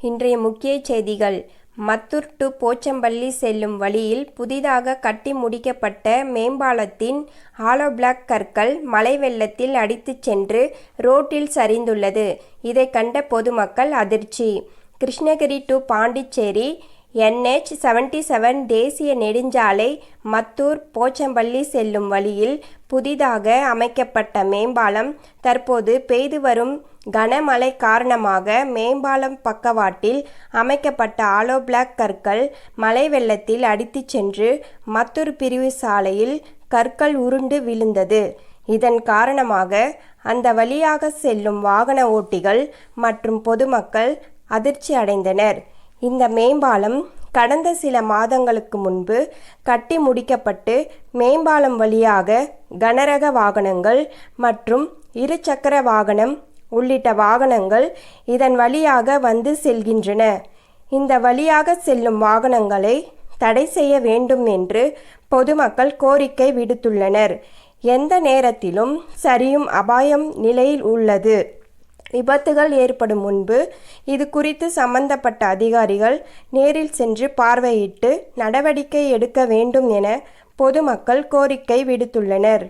இன்றைய முக்கிய செய்திகள் மத்தூர் டு போச்சம்பள்ளி செல்லும் வழியில் புதிதாக கட்டி முடிக்கப்பட்ட மேம்பாலத்தின் ஆலோ பிளாக் கற்கள் மழை வெள்ளத்தில் அடித்துச் சென்று ரோட்டில் சரிந்துள்ளது. இதை கண்ட பொதுமக்கள் அதிர்ச்சி Krishnagiri to Pondicherry NH seventy seven தேசிய நெடுஞ்சாலை மத்தூர் போச்சம்பள்ளி செல்லும் வழியில் புதிதாக அமைக்கப்பட்ட மேம்பாலம் தற்போது பெய்து வரும் கனமழை காரணமாக மேம்பாலம் பக்கவாட்டில் அமைக்கப்பட்ட ஆலோ பிளாக் கற்கள் மழை வெள்ளத்தில் அடித்துச் சென்று மத்தூர் பிரிவு சாலையில் கற்கள் உருண்டு விழுந்தது. இதன் காரணமாக அந்த வழியாக செல்லும் வாகன ஓட்டிகள் மற்றும் பொதுமக்கள் அதிர்ச்சி அடைந்தனர். இந்த மேம்பாலம் கடந்த சில மாதங்களுக்கு முன்பு கட்டி முடிக்கப்பட்டு மேம்பாலம் வழியாக கனரக வாகனங்கள் மற்றும் இருசக்கர வாகனம் உள்ளிட்ட வாகனங்கள் இதன் வழியாக வந்து செல்கின்றன. இந்த வழியாக செல்லும் வாகனங்களை தடை செய்ய வேண்டும் என்று பொதுமக்கள் கோரிக்கை விடுத்துள்ளனர். எந்த நேரத்திலும் சரியும் அபாயம் நிலையில் உள்ளது. விபத்துகள் ஏற்படும் முன்பு இது குறித்து சம்பந்தப்பட்ட அதிகாரிகள் நேரில் சென்று பார்வையிட்டு நடவடிக்கை எடுக்க வேண்டும் என பொதுமக்கள் கோரிக்கை விடுத்துள்ளனர்.